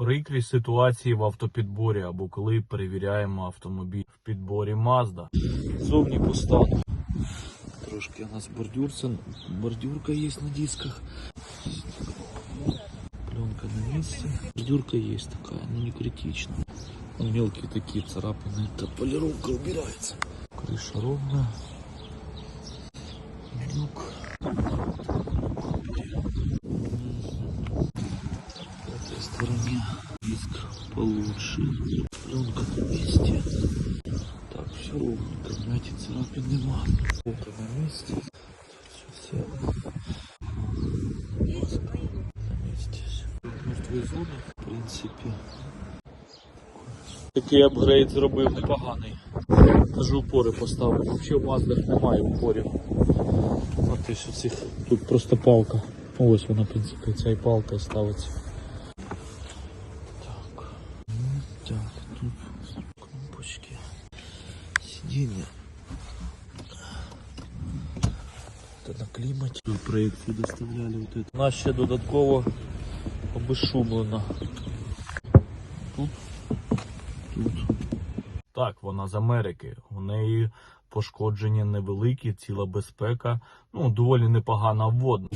Прикрі ситуації в автопідборі або коли перевіряємо автомобіль в підборі Mazda. Зовні по стану. Трошки у нас бордюрця, бордюрка є на дисках. Пленка на месте. Бордюрка есть такая, но не критично. Ну, мелкие такие царапины, это полировка убирается. Крыша ровная. Люк. Стороне диск получше. Пленка на месте. Так, все ровненько, знаете, царапин нема. Пленка на месте. Все, на месте. Мертві зони, в принципі. Такий апгрейд зробив непоганий. Кажу, упори поставив. Взагалі в маздах немає упорів. От ось оцих. Тут просто палка. Ось вона, в принципі, ця і палка ставиться. Так. М, Так, тут кнопочки. Сидіння. Це на кліматі. Тут проєкцію доставляли. Вот это. У нас ще додатково обешублена. Тут. Тут. Так, вона з Америки. У неї пошкодження невеликі, ціла безпека. Ну, доволі непогана вводна.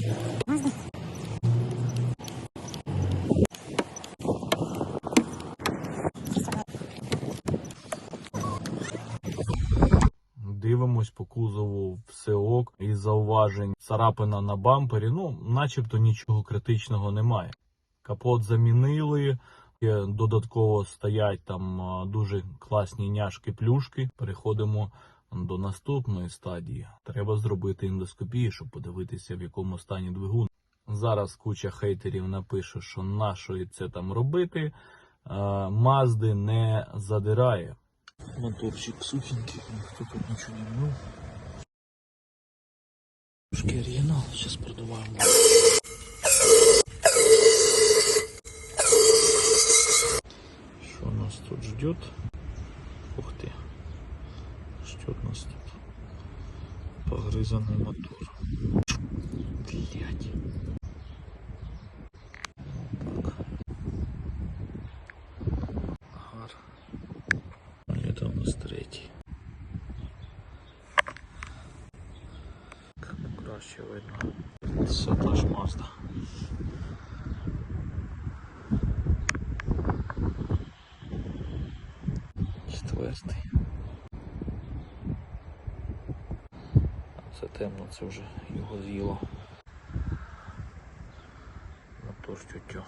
Дивимось по кузову все ок із зауважень. Царапина на бампері. Ну, начебто нічого критичного немає. Капот замінили. Додатково стоять там дуже класні няшки-плюшки. Переходимо до наступної стадії. Треба зробити ендоскопію, щоб подивитися, в якому стані двигун. Зараз куча хейтерів напише, що нашої це там робити. Мазди не задирає. Моторчик сухенький, ніхто тут нічого не мив. Трошки оригінал, зараз продуваємо. Что нас тут ждет? Ух ты. Ждет нас тут погрызанный мотор. Блять. Видно. Це та ж Mazda. Четвертий. Це темно, це вже його з'їло. Мотор тютю.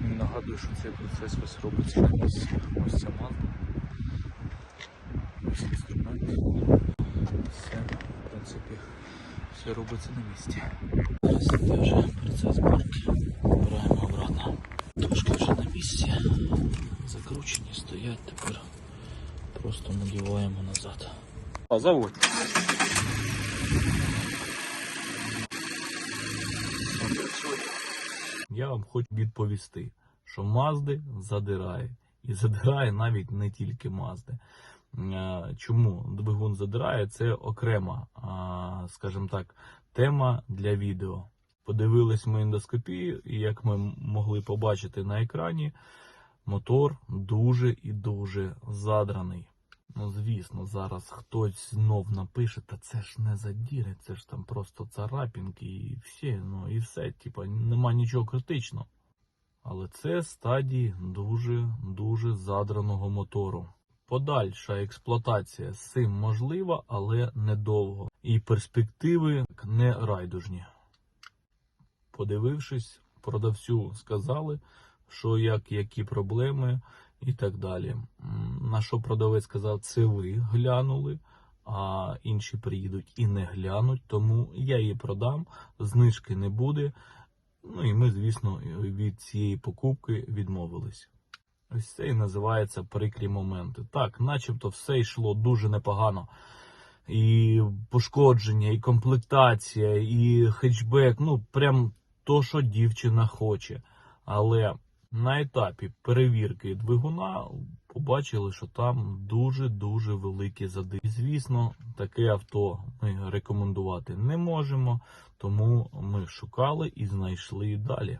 Нагадую, що цей процес весь робиться на місці. Ось ця Mazda. Ось інструмент. Все, в принципі, все робиться на місці. Зараз іде вже процес зборки. Збираємо обратно. Трошки вже на місці. Закручені стоять тепер. Просто надіваємо назад. А заводь. Я вам хочу відповісти, що Мазди задирає. І задирає навіть не тільки Мазди. Е, Чому двигун задирає? Це окрема, скажімо так, тема для відео. Подивились ми ендоскопію, і як ми могли побачити на екрані, мотор дуже і дуже задраний. Ну, звісно, зараз хтось знов напише, та це ж не задіри, це ж там просто царапінки і всі, ну і все, типа, нема нічого критичного. Але це стадії дуже дуже задраного мотору. Подальша експлуатація з цим можлива, але недовго. І перспективи не райдужні. Подивившись, продавцю сказали, що як, які проблеми і так далі. На що продавець сказав, це ви глянули, а інші приїдуть і не глянуть, тому я її продам, знижки не буде. Ну і ми, звісно, від цієї покупки відмовились. Ось це і називається прикрі моменти. Так, начебто все йшло дуже непогано. І пошкодження, і комплектація, і хетчбек, ну прям то, що дівчина хоче. Але на етапі перевірки двигуна побачили, що там дуже-дуже великі зади. Звісно, таке авто ми рекомендувати не можемо, тому ми шукали і знайшли далі.